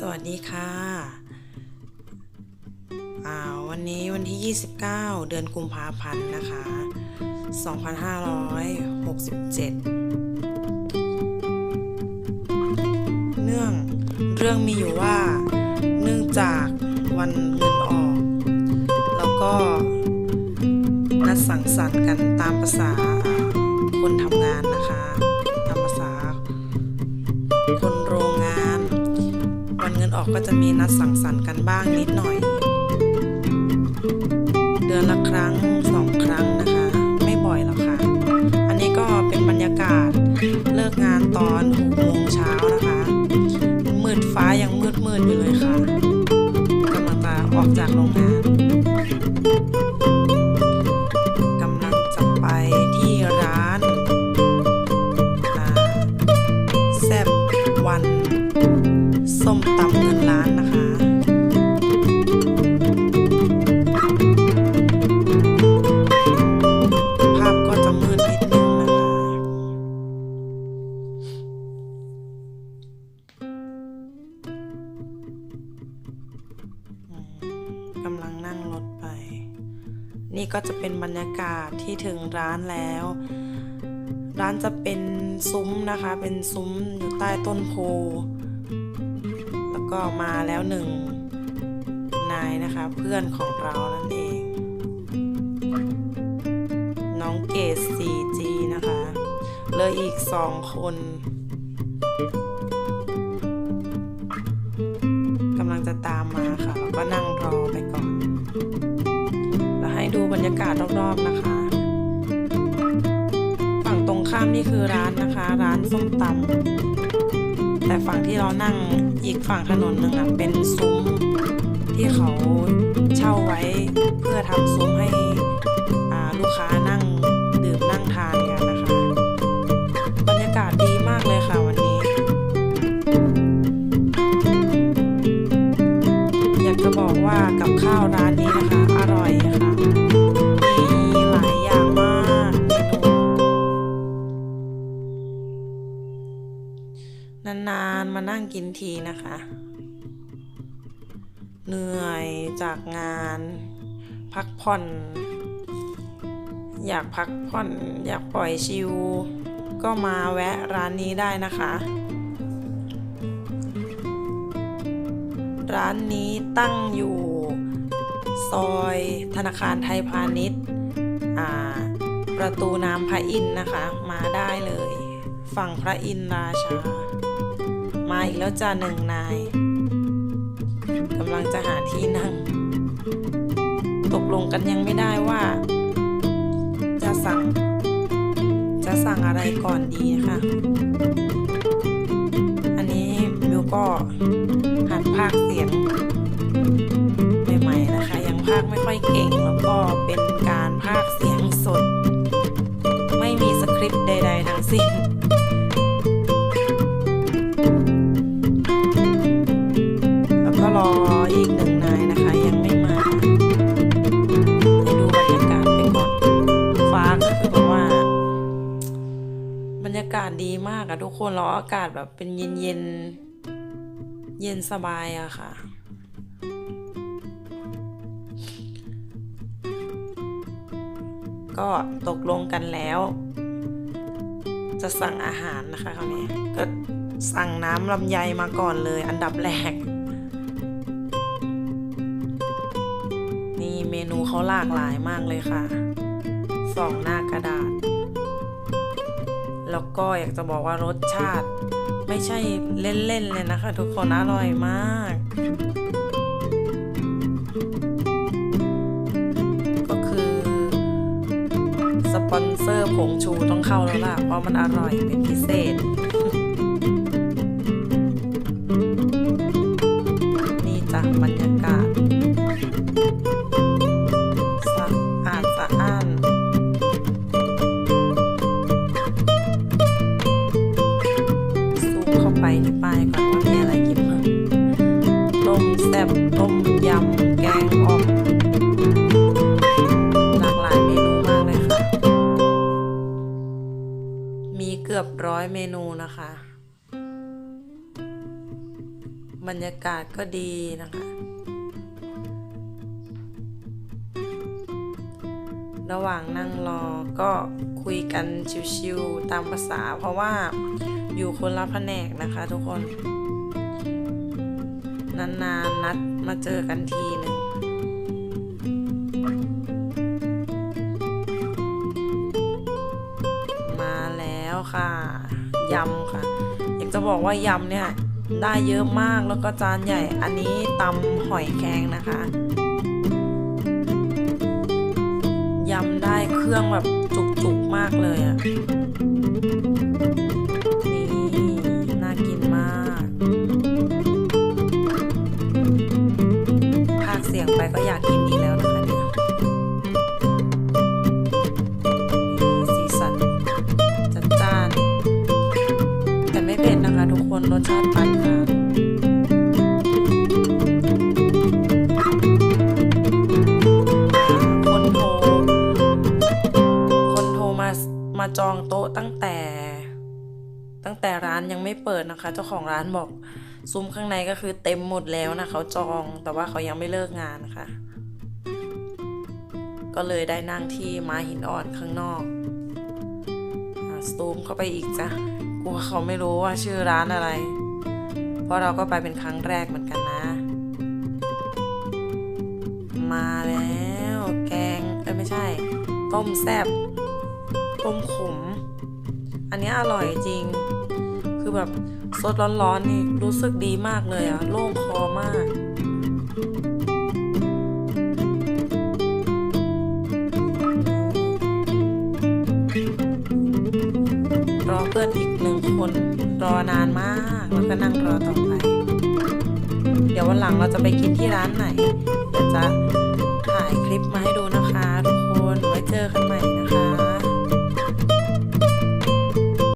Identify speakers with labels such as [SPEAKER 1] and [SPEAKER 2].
[SPEAKER 1] สวัสดีค่ะอ่าวันนี้วันที่ 29 เดือนกุมภาพันธ์นะคะ 2567 เนื่องเรื่องมีอยู่ว่า เนื่องจากวันเงินออก แล้วก็นัดสังสรรค์กันตามภาษาคนทำงานนะคะ ตามภาษาคน ออกก็จะมีนัดสังสรรค์กันบ้างนิดหน่อย เดือนละครั้งสองครั้งนะคะ ไม่บ่อยหรอกค่ะ อันนี้ก็เป็นบรรยากาศเลิกงานตอนหกโมงเช้านะคะ มืดฟ้ายังมืดมืดอยู่เลยค่ะกำลังจะออกจากโรงงาน นี่ก็จะเป็นบรรยากาศที่ถึงร้านแล้ว ร้านจะเป็นซุ้มนะคะ เป็นซุ้มอยู่ใต้ต้นโพ แล้วก็มาแล้วหนึ่งนายนะคะ เพื่อนของเรานั่นเอง น้องเกด 4G นะคะเลยอีกสองคน ยากาศรอบๆนะคะ ฝั่งตรงข้ามนี่คือร้านนะคะ ร้านส้มตำแต่ฝั่งที่เรานั่งอีกฝั่งถนนหนึ่งอะเป็นซุ้มที่เขาเช่าไว้เพื่อทำซุ้มให้ลูกค้านั่งดื่มนั่งทานกันนะคะบรรยากาศดีมากเลยค่ะวันนี้ อยากจะบอกว่ากับข้าวร้าน นูนานๆ มานั่งกินทีนะคะ เหนื่อยจากงาน พักผ่อน อยากพักผ่อน อยากปล่อยชิลก็มาแวะร้านนี้ได้นะคะ ร้านนี้ตั้งอยู่ซอยธนาคารไทยพาณิชย์อ่าประตูน้ำพระอินทร์นะคะ มาได้เลย ฝั่งพระอินทร์ราชา มาอีกแล้วจ้าหนึ่งนายกำลังจะหาที่นั่ง ตกลงกันยังไม่ได้ว่า จะสั่ง จะสั่งอะไรก่อนดีนะคะอันนี้บิวก็หัดพากเสียงใหม่ๆนะคะ ยังพากไม่ค่อยเก่งแล้วก็เป็นการพากเสียงสด ไม่มีสคริปต์ใด ๆ ทั้งสิ้น ดีมากอะทุกคนแล้วอากาศแบบเป็นเย็นเย็นเย็นสบายอะค่ะ ก็ตกลงกันแล้ว จะสั่งอาหารนะคะคราวนี้ก็สั่งน้ำลำไยมาก่อนเลยอันดับแรก นี่เมนูเขาหลากหลายมากเลยค่ะสองหน้ากระดาษ แล้วก็อยากจะบอกว่ารสชาติ ไม่ใช่เล่นๆเลยนะคะ ทุกคนอร่อยมาก ก็คือสปอนเซอร์ผงชูต้องเข้าแล้วล่ะ เพราะมันอร่อยเป็นพิเศษนี่จ้ะบรรย ไปที่ป้ายก่อนว่ามีอะไรกินบ้างต้มแซ่บต้มยำแกงอ่อมหลากหลายเมนูมากเลยค่ะ มีเกือบร้อยเมนูนะคะ บรรยากาศก็ดีนะคะ ระหว่างนั่งรอก็คุยกันชิวๆตามภาษา เพราะว่าอยู่คนละแผนกนะคะทุกคน นานๆนัดมาเจอกันทีหนึ่งมาแล้วค่ะยำค่ะ อยากจะบอกว่ายำเนี่ยได้เยอะมากแล้วก็จานใหญ่อันนี้ตำหอยแครงนะคะำได้เครื่องแบบจุกๆมากเลยอะ่ะนี่น่ากินมากภาคเสียงไปก็อยากกินอีกแล้วนะคะเนี่ยสีสันจัดจ้าน แต่ไม่เผ็ดนะคะทุกคนรสชาติปานกลาง จองโต๊ะตั้งแต่ ตั้งแต่ร้านยังไม่เปิดนะคะ เจ้าของร้านบอกซุ้มข้างในก็คือเต็มหมดแล้วนะเขาจองแต่ว่าเขายังไม่เลิกงานนะคะก็เลยได้นั่งที่ม้าหินอ่อนข้างนอกซูมเข้าไปอีกจ้ะกลัวเขาไม่รู้ว่าชื่อร้านอะไร เพราะเราก็ไปเป็นครั้งแรกเหมือนกันนะ มาแล้ว แกงเอ้ไม่ใช่ ต้มแซบ มขม อันนี้อร่อยจริง คือแบบสดร้อนๆนี่รู้สึกดีมากเลยอะโล่งคอมากรอเพื่อนอีกหนึ่งคนรอนานมากแล้วก็นั่งรอต่อไป เดี๋ยววันหลังเราจะไปกินที่ร้านไหนเดี๋ยวจะถ่ายคลิปมาให้ดูนะ